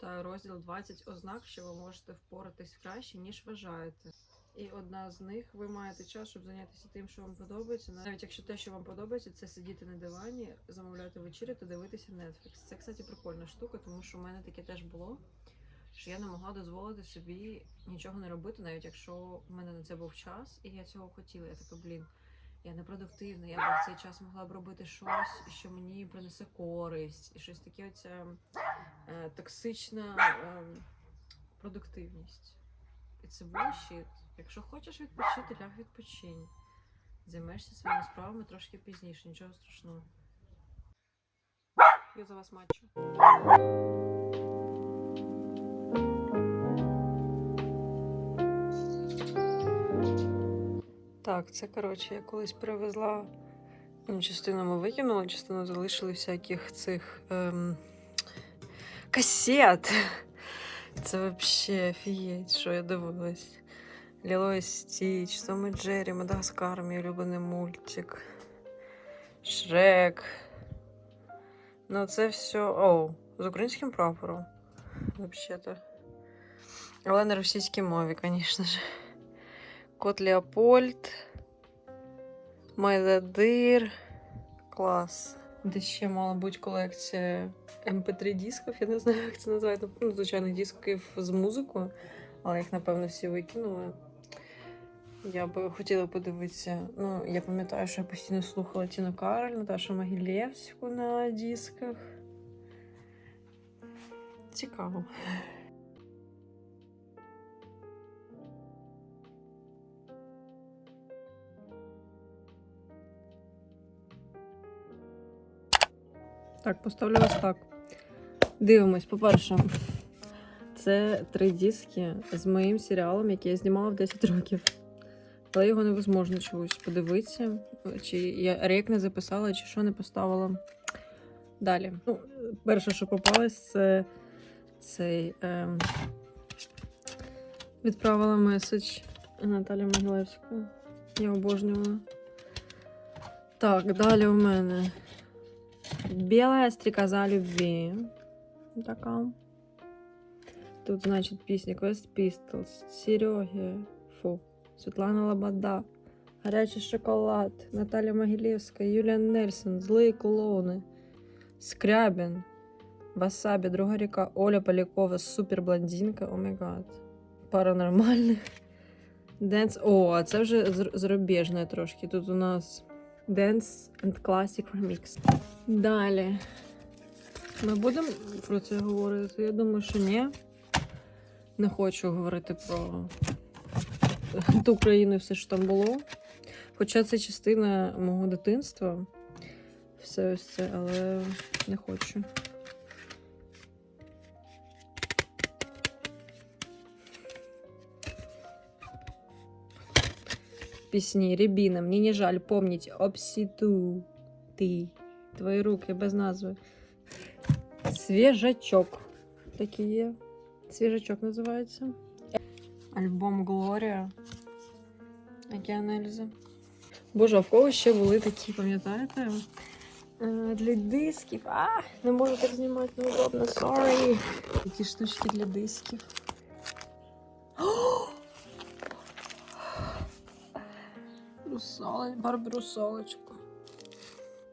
читаю розділ 20 ознак, що ви можете впоратись краще, ніж вважаєте. І одна з них ви маєте час, щоб зайнятися тим, що вам подобається. Навіть якщо те, що вам подобається, це сидіти на дивані, замовляти вечерю та дивитися Netflix. Це, кстати, прикольна штука, тому що в мене таке теж було. Що я не могла дозволити собі нічого не робити, навіть якщо в мене на це був час, і я цього хотіла. Я така, блін, я непродуктивна, я б в цей час могла б робити щось, що мені принесе користь, і щось таке оця е, токсична е, продуктивність. І це bullshit. Якщо хочеш відпочити, ляг відпочинь. Займешся своїми справами трошки пізніше, нічого страшного. Я за вас матчу. Так, це коротше, я колись привезла. Ну, частину ми викинули, частину залишили всяких цих ем, касет. Це взагалі офігеть, що я дивилась. Ліло і Стіч, Том і Джері, Мадагаскар, мій улюблений мультик. Шрек. Ну, це все. О, з українським прапором. Взагалі-то. Але на російській мові, звісно ж. Кот Леопольд. Майдадир. Клас. Де ще мала бути колекція MP3 дисків, я не знаю, як це називається. Ну, звичайних дисків з музикою, але їх, напевно, всі викинули. Я би хотіла подивитися. Ну, я пам'ятаю, що я постійно слухала Тіну Кароль, Наташу Могилєвську на дисках. Цікаво. Так, поставлю ось так. Дивимось, по-перше, це три диски з моїм серіалом, який я знімала в 10 років. Але його невозможно чогось подивитися. Чи я рейк не записала, чи що не поставила. Далі. Ну, перше, що попалось, це цей. Ем... Відправила меседж Наталі Могилевську. Я обожнювала. Так, далі у мене. Белая стрекоза любви. Така. Тут, значить, пісня Quest Pistols, Сереги, фу, Світлана Лобода, Гарячий шоколад, Наталя Могилєвська, Юлія Нельсон, Злі клоуни, Скрябін, Васабі, Друга ріка, Оля Полякова, Суперблондинка, о май гад. Паранормальних. Денс. О, а це вже зр- зарубіжне трошки. Тут у нас Dance and Classic Remix. Далі. Ми будемо про це говорити? Я думаю, що ні. Не хочу говорити про ту країну і все, що там було. Хоча це частина мого дитинства. Все ось це, але не хочу. Пісні Рябіна, мені не жаль помніть Обсіту ти. Твої руки без назви. Свіжачок. Такий є. Свіжачок називається. Альбом Глорія. Океан Ельзи. Боже, а в кого ще були такі, пам'ятаєте? Е, Для дисків. А, не можу так знімати, неудобно, sorry. Такі штучки для дисків. Русалочка, Барбі Русалочка.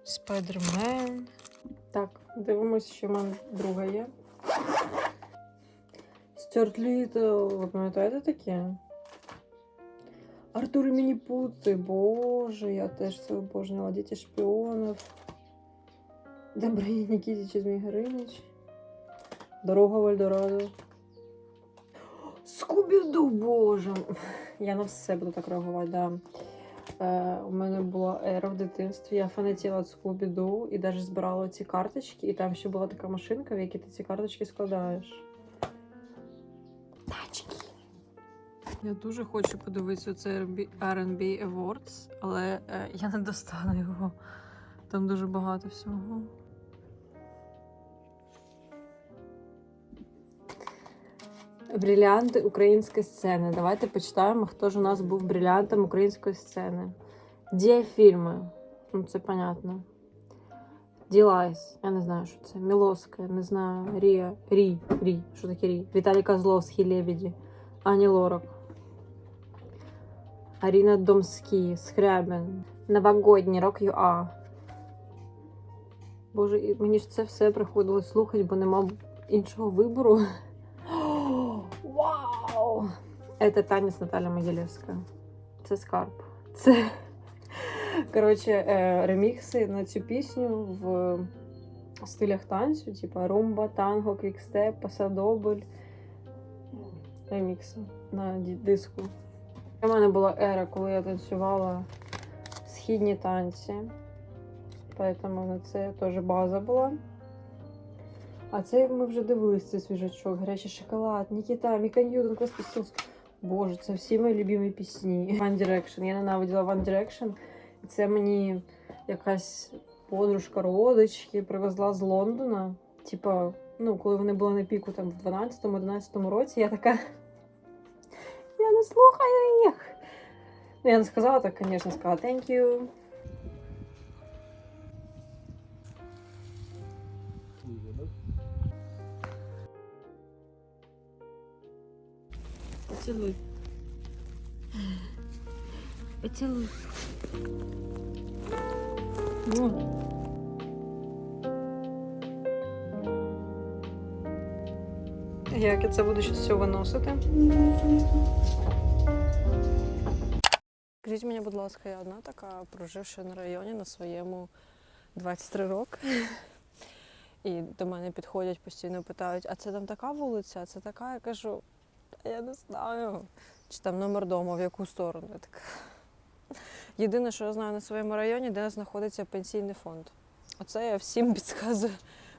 Спайдермен. Так, дивимося, що в мене друга є. Стюарт Літл, ви пам'ятаєте таке? Артур і Мініпути, боже, я теж це обожнювала. Діти шпіонів. Добрий Нікітіч і Змій Горинич. Дорога в Ельдорадо. Скубіду, боже. Я на все буду так реагувати, да. Е, у мене була ера в дитинстві. Я фанатіла Скубіду і навіть збирала ці карточки, і там ще була така машинка, в якій ти ці карточки складаєш. Тачки. Я дуже хочу подивитися цей R&B Awards, але е, я не достану його. Там дуже багато всього. Брилянти української сцени. Давайте почитаємо, хто ж у нас був брилянтом української сцени. Діафільми. Ну, це понятно. Ділайс, я не знаю, що це. Мілоска, не знаю. Рія. Рі. Рі. Що таке Рі? Віталій Козловський, Лебеді. Ані Лорак. Аріна Домський, Скрябін. Новогодній рок ЮА. Боже, мені ж це все приходилось слухати, бо нема іншого вибору. Це танець Наталя Могилевська. Це скарб. Це. Коротше, е, ремікси на цю пісню в стилях танцю, типа румба, танго, квікстеп, пасадобль. Ремікси на диску. У мене була ера, коли я танцювала східні танці. Поэтому це теж база була. А це ми вже дивились цей свіжачок, гарячий шоколад, Нікіта, Міка Ньютон, Клас Боже, це всі мої любимі пісні. One Direction. Я ненавиділа One Direction. І це мені якась подружка родички привезла з Лондона. Типа, ну, коли вони були на піку там в 12-11 році, я така. Я не слухаю їх. Ну, я не сказала так, звісно, сказала thank you. Поцілуй. Поцілуй. Ну. Як я це буду зараз все виносити? Скажіть мені, будь ласка, я одна така, проживши на районі на своєму 23 роки. І до мене підходять постійно питають, а це там така вулиця, а це така. Я кажу, «Та я не знаю. Чи там номер дому, в яку сторону. Я така. Єдине, що я знаю на своєму районі, де знаходиться пенсійний фонд. Оце я всім підказую,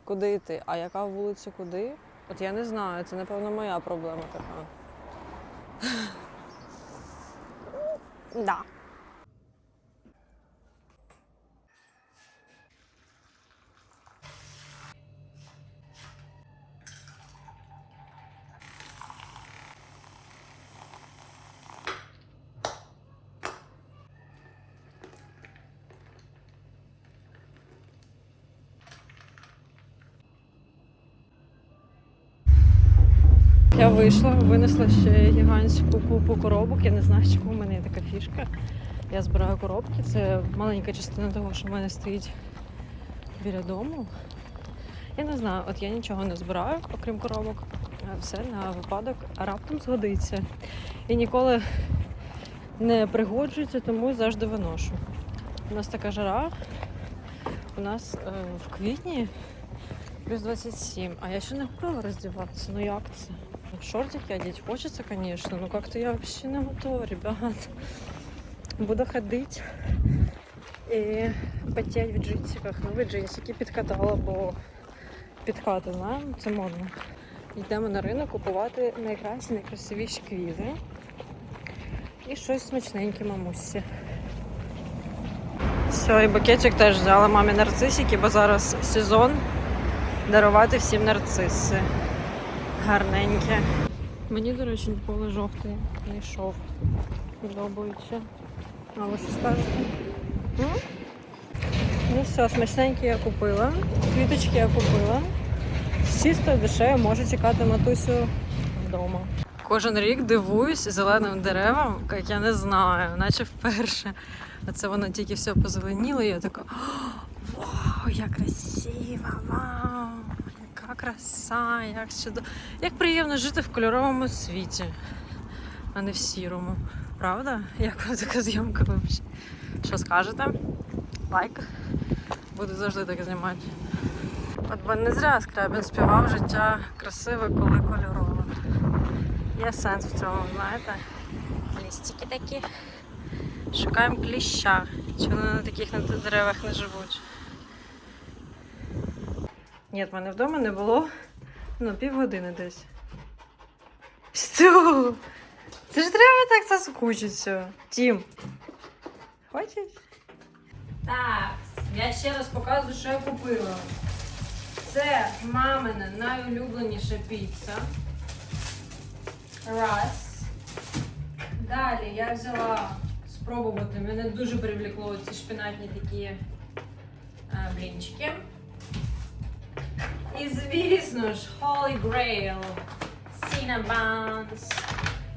куди йти. А яка вулиця куди? От я не знаю, це, напевно, моя проблема така. Да. Я вийшла, винесла ще гігантську купу коробок. Я не знаю, чому в мене є така фішка. Я збираю коробки. Це маленька частина того, що в мене стоїть біля дому. Я не знаю, от я нічого не збираю, окрім коробок. Все на випадок раптом згодиться. І ніколи не пригоджується, тому завжди виношу. У нас така жара. У нас е, в квітні плюс 27, а я ще не готова роздіватися. Ну як це? Ну, Шортики одеть хочется, конечно, но как-то я вообще не готова, ребят. Буду ходити і потеть в джинсиках. Нові джинсики підкатала, бо підкати, знаємо, це модно. Йдемо на ринок купувати найкращі, найкрасивіші квіти. І щось смачненьке мамусі. Все, і букетик теж взяла мамі нарцисики, бо зараз сезон дарувати всім нарциси. Гарненьке. Мені, до речі, ніколи жовтий не йшов. Подобається. А ви що скажете? М? Ну все, смачненьке я купила. Квіточки я купила. З чистою душею можу чекати матусю вдома. Кожен рік дивуюсь зеленим деревам, як я не знаю, наче вперше. Оце воно тільки все позеленіло, і я така. «О, Вау, як красиво! Вау! Краса! Як чудово! Як приємно жити в кольоровому світі, а не в сірому. Правда? Як вам така зйомка взагалі? Що скажете? Лайк. Буду завжди так знімати. От бо не зря Скрябін співав життя красиве, коли кольорове. Є сенс в цьому, знаєте? Лістики такі. Шукаємо кліща. Чи вони на таких деревах не живуть? Ні, в мене вдома не було. Ну, півгодини десь. Що? Це ж треба так заскучитися. Тім. Хочеш? Так, я ще раз показую, що я купила. Це мамина найулюбленіша піца. Раз. Далі я взяла спробувати. Мене дуже привлекло ці шпинатні такі е, блінчики. І звісно ж, Holy Grail. Cinnabons.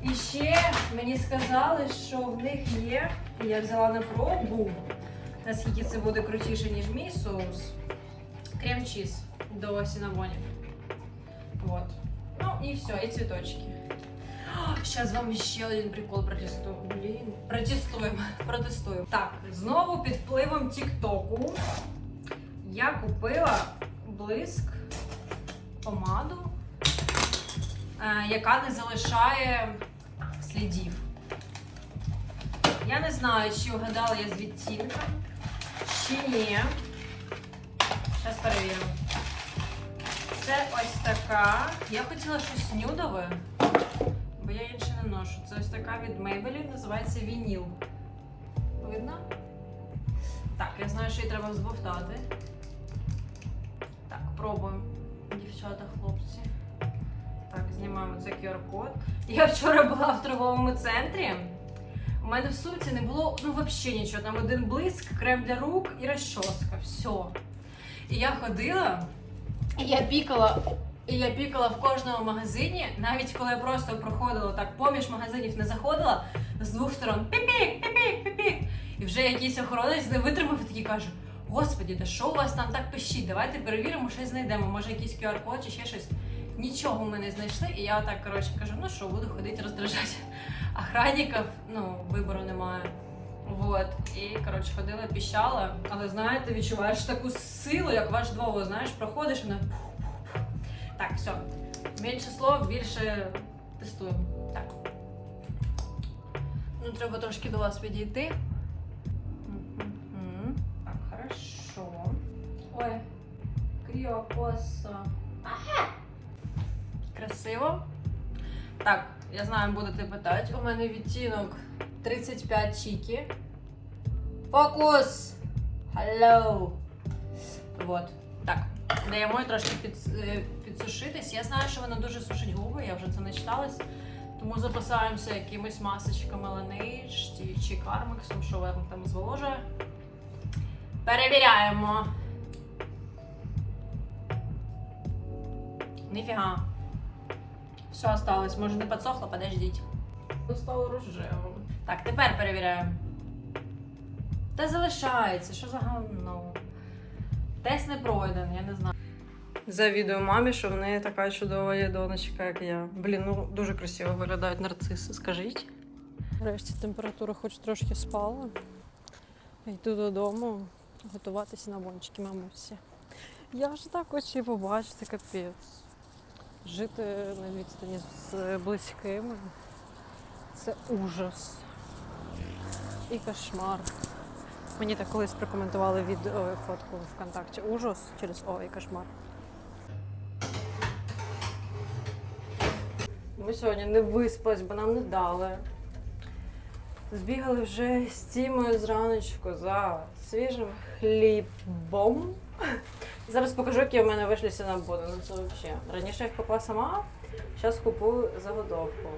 І ще мені сказали, що в них є, я взяла на пробу, наскільки це буде крутіше, ніж мій соус. Крем-чіз до сінабонів. Вот. Ну і все, і цвіточки. Зараз вам ще один прикол протестую. Блін. Протестуємо. Протестуємо. Так, знову під впливом Тіктоку я купила блиск, помаду, е, яка не залишає слідів. Я не знаю, чи угадала я з відтінком, чи ні. Зараз перевірю. Це ось така. Я хотіла щось нюдове, бо я інше не ношу. Це ось така від Maybelline, називається Вініл. Видно? Так, я знаю, що її треба збовтати. Так, пробуємо. Дівчата, хлопці. Так, знімаємо цей QR-код. Я вчора була в торговому центрі. У мене в сумці не було ну взагалі нічого. Там один блиск, крем для рук і розчоска. Все. І я ходила, і я пікала. І я пікала в кожному магазині, навіть коли я просто проходила так поміж магазинів, не заходила з двох сторон піпік, піпік, піпік. І вже якийсь охоронець не витримав і такий каже: Господі, да що у вас там так пищить? Давайте перевіримо, щось знайдемо. Може, якийсь QR-код чи ще щось. Нічого ми не знайшли, і я так коротше кажу: ну що, буду ходити роздражати охранників, ну, вибору немає. Вот. І коротше ходила, піщала, але знаєте, відчуваєш таку силу, як ваш двово, знаєш, проходиш і вона. Так, все. Менше слов, більше тестуємо. Так. Ну, треба трошки до вас підійти. Ой, кріопоса. Красиво. Так, я знаю, будете питати. У мене відтінок 35 чіки. Фокус! Hello! Вот. Так, даємо їй трошки під, е, підсушитись. Я знаю, що вона дуже сушить губи, я вже це начиталась. Тому запасаємося якимись масочками Laneige чи, чи Carmex, що вам там зволожує. Перевіряємо. Ніфіга. Все осталось, може не підсохло, подождіть. Ну, стало рожевим. Так, тепер перевіряємо. Та залишається, що за говно? Тест не пройден, я не знаю. Завідую мамі, що в неї така чудова є донечка, як я. Блін, ну дуже красиво виглядають нарциси, скажіть. Врешті температура хоч трошки спала. Йду додому готуватися на бончики мамусі. Я вже так хочу побачити капець. Жити на відстані з близькими. Це ужас. І кошмар. Мені так колись прокоментували відео фотку в ВКонтакті. Ужас через О і кошмар. Ми сьогодні не виспались, бо нам не дали. Збігали вже з Тімою зраночку за свіжим хлібом. Зараз покажу, які в мене вийшли сінабони. Ну це взагалі. Раніше я їх купила сама, зараз купую заготовку.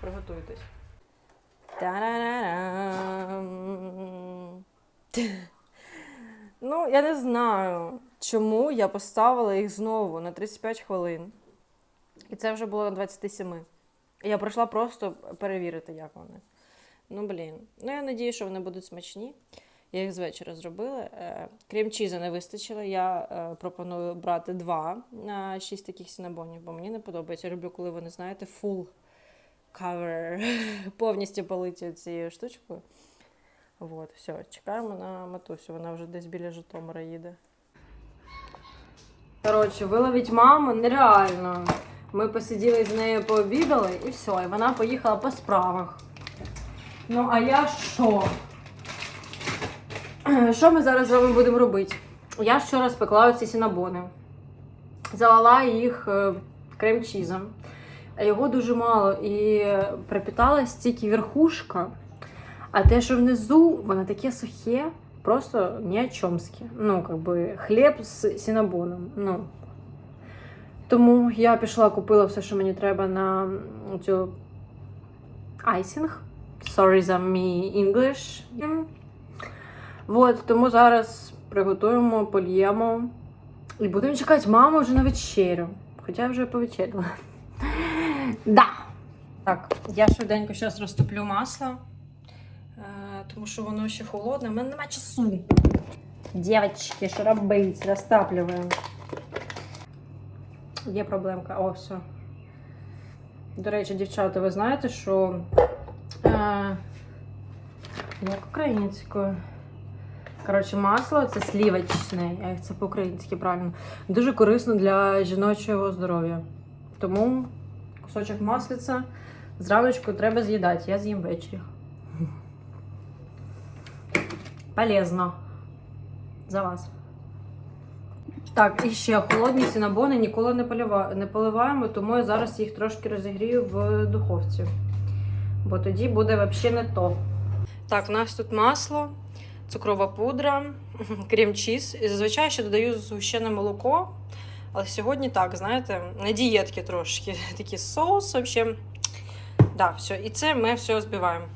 Приготуйтесь. Та-ра-ра-рам. Ну, я не знаю, чому я поставила їх знову на 35 хвилин. І це вже було на 27. І я прийшла просто перевірити, як вони. Ну, блін. Ну, я надію, що вони будуть смачні. Я їх з вечора зробила. Е, Крім чіза не вистачило. Я е, пропоную брати два на 6 таких сінабонів, бо мені не подобається. Я люблю, коли вони, знаєте, full cover, повністю политі цією штучкою. Вот, все, чекаємо на матусю, вона вже десь біля Житомира їде. Коротше, виловіть маму нереально. Ми посиділи з нею, пообідали і все, і вона поїхала по справах. Ну, а я що? Що ми зараз з вами будемо робити? Я вчора спекла оці сінабони. Залила їх е, крем-чізом. Його дуже мало і пропіталась тільки верхушка. А те, що внизу, воно таке сухе, просто ні о чомське. Ну, как би хліб з сінабоном. Ну. Тому я пішла, купила все, що мені треба на цю айсінг. Sorry за мій English. Вот, тому зараз приготуємо, польємо І будемо чекати маму вже на вечерю. Хоча я вже повечеряла. Да. Так, я швиденько зараз розтоплю масло, е, тому що воно ще холодне. У мене немає часу. Дівчатки, що робить? Розтаплюємо. Є проблемка. О, все. До речі, дівчата, ви знаєте, що е, як українською. Коротше, масло це слівочне, як це по-українськи правильно. Дуже корисно для жіночого здоров'я. Тому кусочок маслиця зраночку треба з'їдати. Я з'їм ввечері. Полезно. За вас. Так, і ще холодні сінабони ніколи не, полива... не поливаємо, тому я зараз їх трошки розігрію в духовці. Бо тоді буде взагалі не то. Так, у нас тут масло, цукрова пудра, крем-чіз. І зазвичай ще додаю згущене молоко. Але сьогодні так, знаєте, на дієтки трошки. Такий соус взагалі. Да, все. І це ми все збиваємо.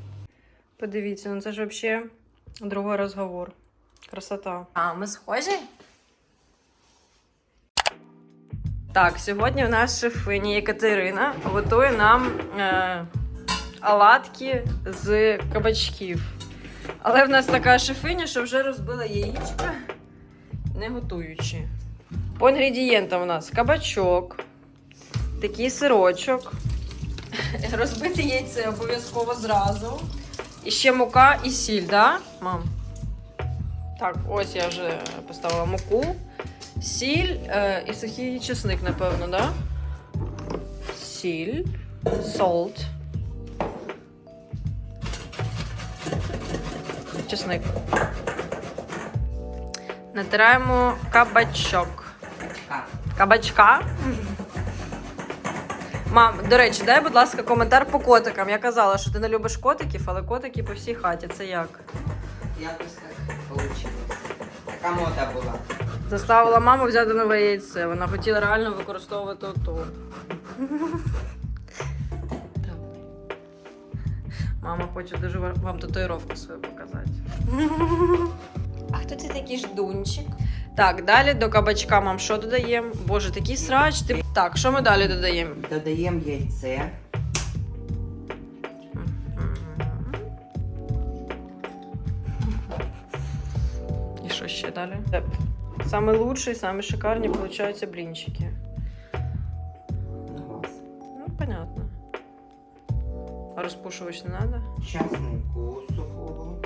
Подивіться, ну це ж взагалі другий розговор. Красота. А, ми схожі? Так, сьогодні у нас шефиня Єкатерина готує нам е, оладки з кабачків. Але в нас така шефиня, що вже розбила яєчка, не готуючи. По інгредієнтам у нас кабачок, такий сирочок, розбите яйце обов'язково зразу. І ще мука і сіль, да, мам? Так, ось я вже поставила муку, сіль е, і сухий чесник, напевно, да? Сіль, солт. Чесник. Натираємо кабачок. Кабачка. Мам, до речі, дай, будь ласка, коментар по котикам. Я казала, що ти не любиш котиків, але котики по всій хаті. Це як? Якось так вийшло. Така мода була. Заставила маму взяти нове яйце. Вона хотіла реально використовувати ото. Мама хоче дуже вам татуїровку свою показати. А хто це такий ждунчик? Так, далі до кабачка мам що додаємо? Боже, такий срач. Ти... Так, що ми далі додаємо? Додаємо яйце. І що ще далі? Саме лучші, саме шикарні получаються блінчики. Розпушувач не треба? Часнику сухого.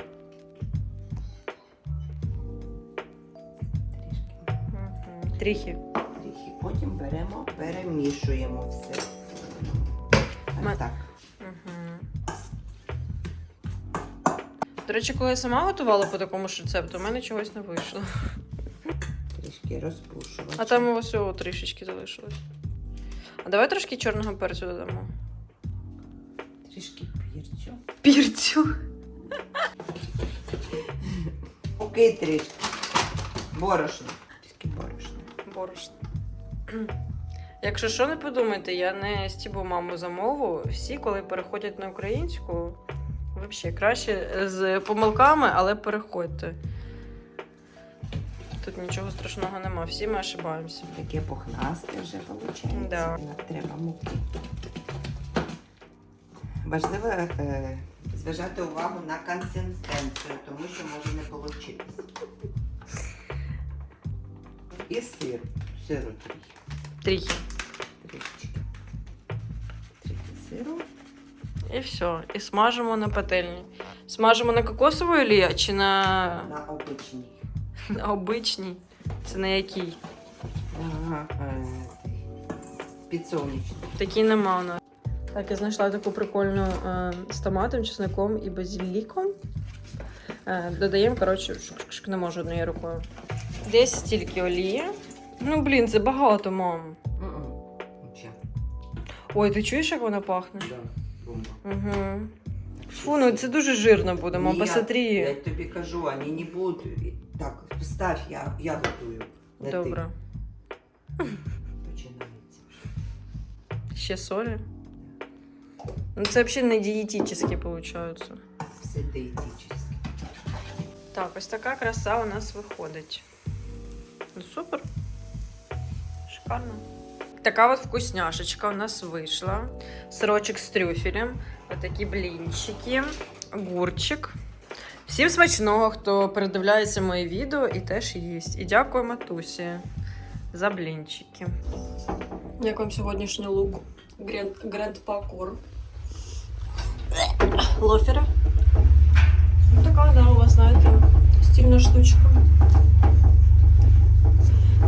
Трішки. Тріхи. Трішки. Потім беремо, перемішуємо все. Ма- Ось так. До речі, коли я сама готувала по такому ж рецепту, у мене чогось не вийшло. Трішки розпушувати. А там ось всього трішечки залишилось. А давай трошки чорного перцю додамо. Трішки пірцю. Пірцю. Окей, трішки. Борошно. Трішки борошно. Борошно. Якщо що, не подумайте, я не стібу маму за мову. Всі, коли переходять на українську, взагалі краще з помилками, але переходьте. Тут нічого страшного нема, всі ми ошибаємося. Таке пухнасте вже виходить. Да. Треба муки. Важливо е, зважати увагу на консистенцію, тому що може не вийти. І сир. Сиру трохи. Тріхи. Трішечки. Трохи сиру. І все. І смажимо на пательні. Смажимо на кокосовій олії чи на, На обичній. на обичній? Це на якій? Ага, е. Такі нема у нас. Так, я знайшла таку прикольну е, з томатом, чесником і базиліком. Е, додаємо, коротше, не можу однією рукою. Десь стільки олії. Ну, блін, це багато, мам. Ой, ти чуєш, як вона пахне? Да, бомба. Угу. Фу, ну це дуже жирно буде, мам, Ні, посмотри. Я тобі кажу, вони не будуть. Так, ставь, я, я готую. Не Добре. Починається. Ще солі. Ну, це взагалі не дієтичні виходить. Все диетичне. Так, ось така краса у нас виходить. Ну, супер. Шикарно. Така от вкусняшечка у нас вийшла. Сирочок з трюфелем. Отакі блінчики, огурчик. Всім смачного, хто передивляється мої відео і теж їсть. І дякую матусі за блінчики. Як вам сьогоднішній лук? Гренд Пакур. Лофера. Ну, така, да, у вас, знаєте, стильна штучка.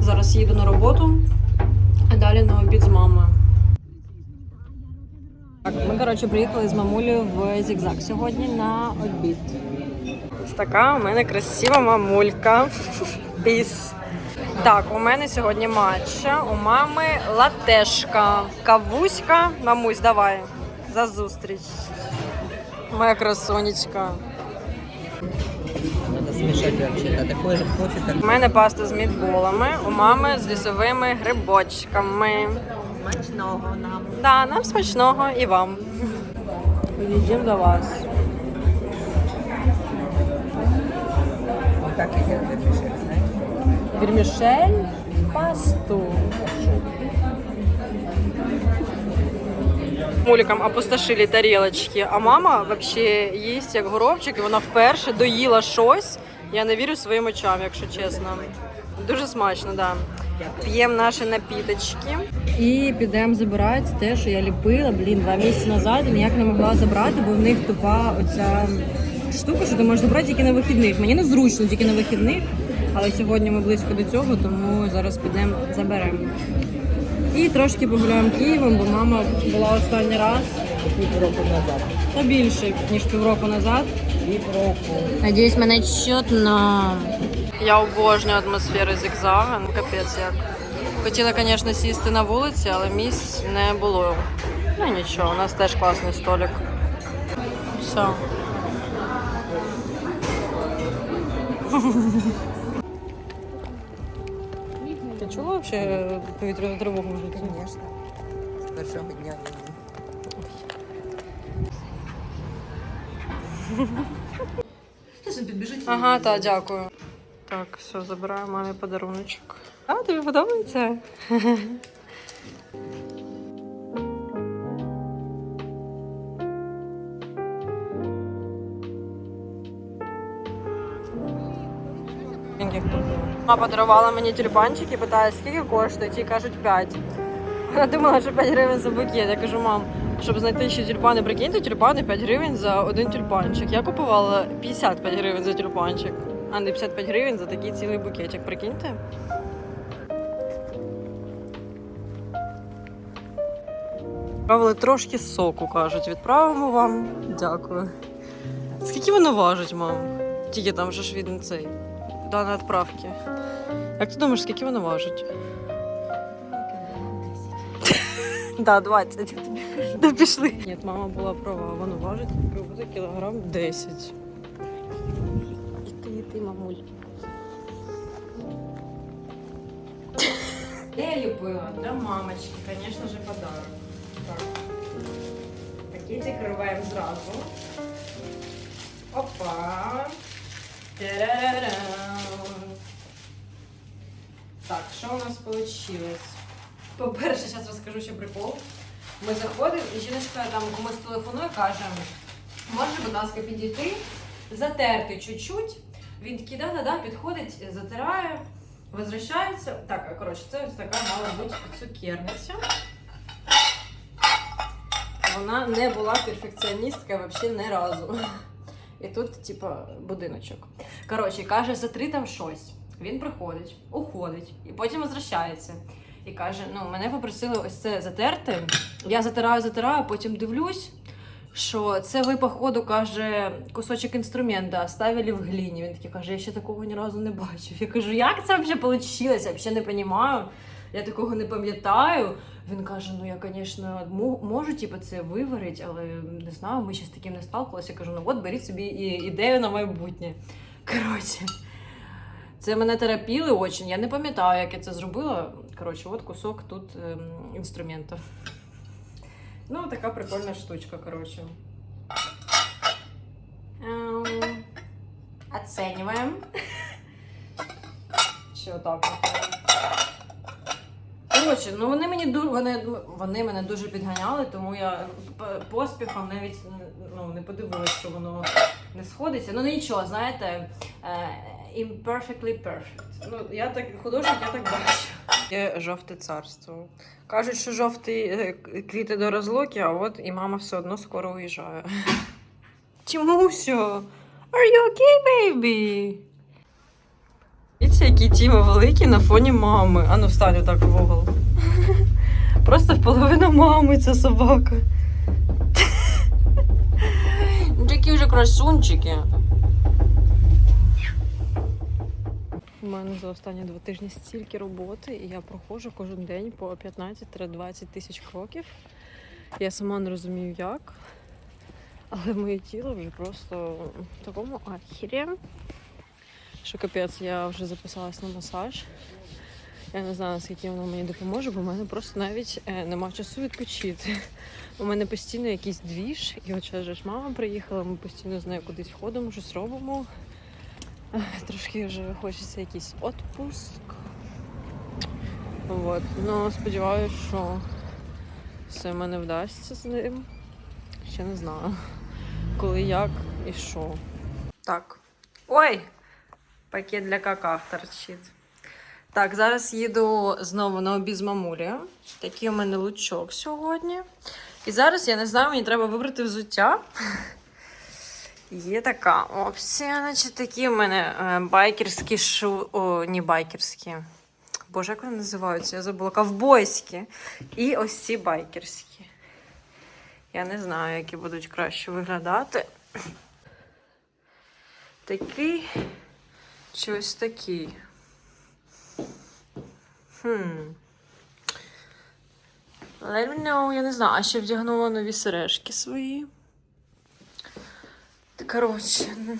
Зараз їду на роботу, а далі на обід з мамою. Так, ми, коротше, приїхали з мамулею в Зігзаг сьогодні на обід. Ось така у мене красива мамулька. Піс. Так, у мене сьогодні матча. У мами латешка. Кавуська. Мамусь, давай. За зустріч. Моя. Надо. Же кофе, как У мене паста з мідболами, у мами з лісовими грибочками. смачного нам. Да, нам смачного і вам. Їдемо до вас. Так знаете? Вермішель пасту. Муликам опустошили тарілочки, а мама взагалі їсть як горобчик, і вона вперше доїла щось. Я не вірю своїм очам, якщо чесно. Дуже смачно, да. П'ємо наші напіточки. І підемо забирати те, що я ліпила, блін, два місяці назад і ніяк не могла забрати, бо в них тупа оця штука, що ти можеш забрати тільки на вихідних. Мені незручно тільки на вихідних, але сьогодні ми близько до цього, тому зараз підемо заберемо. І трошки погуляємо Києвом, бо мама була останній раз Півроку назад. та більше, ніж півроку назад. Півроку. Надіюсь, мене чутно. Я обожнюю атмосферу зігзага, ну капець як. Хотіла, звісно, сісти на вулиці, але місць не було. Ну нічого, у нас теж класний столик. Все. Чула взагалі повітряну тривогу вже? Звісно. З першого дня війни. Ага, так, дякую. Так, все, забираю мамі подаруночок. А, тобі подобається? Мама подарувала мені тюльпанчики, питає, скільки коштує, ті кажуть 5. Вона думала, що 5 гривень за букет. Я кажу, мам, щоб знайти ще тюльпани, прикиньте, тюльпани 5 гривень за один тюльпанчик. Я купувала 55 гривень за тюльпанчик, а не 55 гривень за такий цілий букетик. Прикиньте. Відправили трошки соку, кажуть. Відправимо вам. Дякую. Скільки воно важить, мам? Тільки там вже ж він цей. Дана відправки. Як ти думаєш, скільки воно важить? Да, 20. Да пішли. Ні, мама була права, воно важить буде кілограм 10. І ти, і ти, мамуль. Я ліпила для мамочки, звісно же, подарок. Так. Пакетик рваємо зразу. Опа. Та-ра-ра-рам. Так, що у нас вийшло? По-перше, зараз розкажу ще прикол. Ми заходимо, і жіночка там комусь телефонує, каже, може, будь ласка, підійти, затерти чуть-чуть. Він такий, да-да-да, підходить, затирає, возвращається. Так, коротше, це ось така мала бути цукерниця. Вона не була перфекціоністкою взагалі ні разу. І тут, типа, будиночок. Коротше, каже, затри там щось. Він приходить, уходить і потім возвращається. І каже: ну, мене попросили ось це затерти. Я затираю, затираю, потім дивлюсь, що це ви, походу, каже, кусочок інструмента оставили в гліні. Він такий каже, я ще такого ні разу не бачив. Я кажу, як це взагалі вийшло? Я взагалі не розумію. Я такого не пам'ятаю. Він каже: ну я, звісно, можу типу, це виварити, але не знаю, ми ще з таким не сталкувалися. Я кажу, ну от беріть собі і- ідею на майбутнє. Коротше, це мене терапіли очень. Я не пам'ятаю, як я це зробила. Коротше, от кусок тут ем, інструментів. Ну, така прикольна штучка, коротше. Ем, Оцениваем. Ще отак. Коротше, Коротше, ну вони мені вони, вони мене дуже підганяли, тому я поспіхом навіть ну, не подивилася, що воно не сходиться. Ну нічого, знаєте, е, imperfectly perfect. Ну, я так художник, я так бачу. Є жовте царство. Кажуть, що жовті е, квіти до розлуки, а от і мама все одно скоро уїжджає. Тімусю, are you okay, baby? Дивіться, які Тіма великі на фоні мами. Ану, встань отак в угол. Просто в половину мами ця собака. Ну, Такі вже красунчики. У мене за останні два тижні стільки роботи, і я проходжу кожен день по 15-20 тисяч кроків. Я сама не розумію як. Але моє тіло вже просто в такому ахірі. Що капець, я вже записалась на масаж. Я не знаю, наскільки воно мені допоможе, бо в мене просто навіть е, нема часу відпочити. У мене постійно якийсь двіж, і же ж мама приїхала, ми постійно з нею кудись ходимо, щось робимо. Трошки вже хочеться якийсь відпуск. От. Ну, сподіваюся, що все в мене вдасться з ним. Ще не знаю, коли, як і що. Так. Ой! Пакет для какав торчить. Так, зараз їду знову на обід з мамулею. Такий у мене лучок сьогодні. І зараз я не знаю, мені треба вибрати взуття. Є така опція, значить такі у мене е, байкерські шу. О, не байкерські. Боже, як вони називаються? Я забула. Ковбойські. І ось ці байкерські. Я не знаю, які будуть краще виглядати. Такий чи ось такий. Хм. Let me know, я не знаю, а ще вдягнула нові сережки свої. Коротше. ну,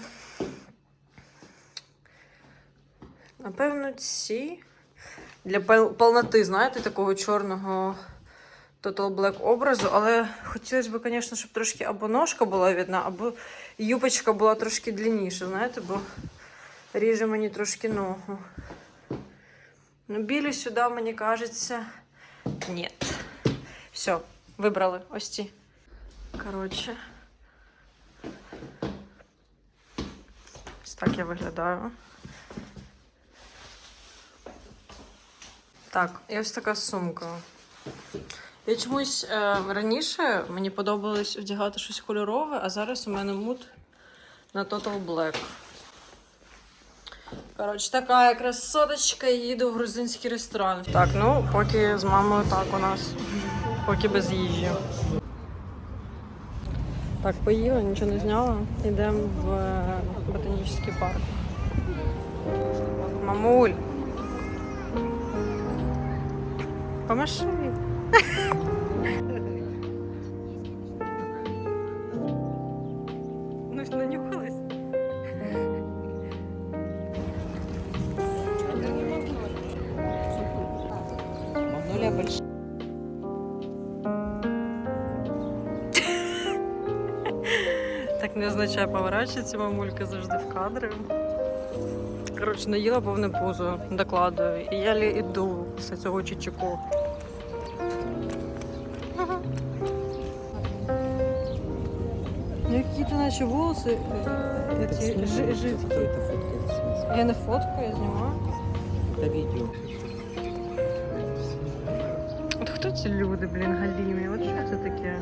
Напевно, ці. Для пол- повноти, знаєте, такого чорного Total Black образу, але хотілося б, звісно, щоб трошки або ножка була видна, або юбочка була трошки длинніша, знаєте, бо ріже мені трошки ногу. Ну, білі сюди, мені кажеться, ні. Все, вибрали ось ці. Коротше. Так я виглядаю. Так, і ось така сумка. Я чомусь е, раніше мені подобалось вдягати щось кольорове, а зараз у мене мут на Total Black. Коротше, така я красоточка, їду в грузинський ресторан. Так, ну, поки з мамою так у нас. Поки без їжі. Так, поїла, нічого не зняла. Йдемо в е, ботанічний парк. Мамуль. Помаши. Так не означає поворачується мамулька завжди в кадри. Коротше, наїла повне пузо, докладую. І я лі іду після цього чичуку. Які ти наче волоси е, ці жи- жидкі. Я не фотку, я знімаю. Це відео. От хто ці люди, блін, галімі? От що це таке?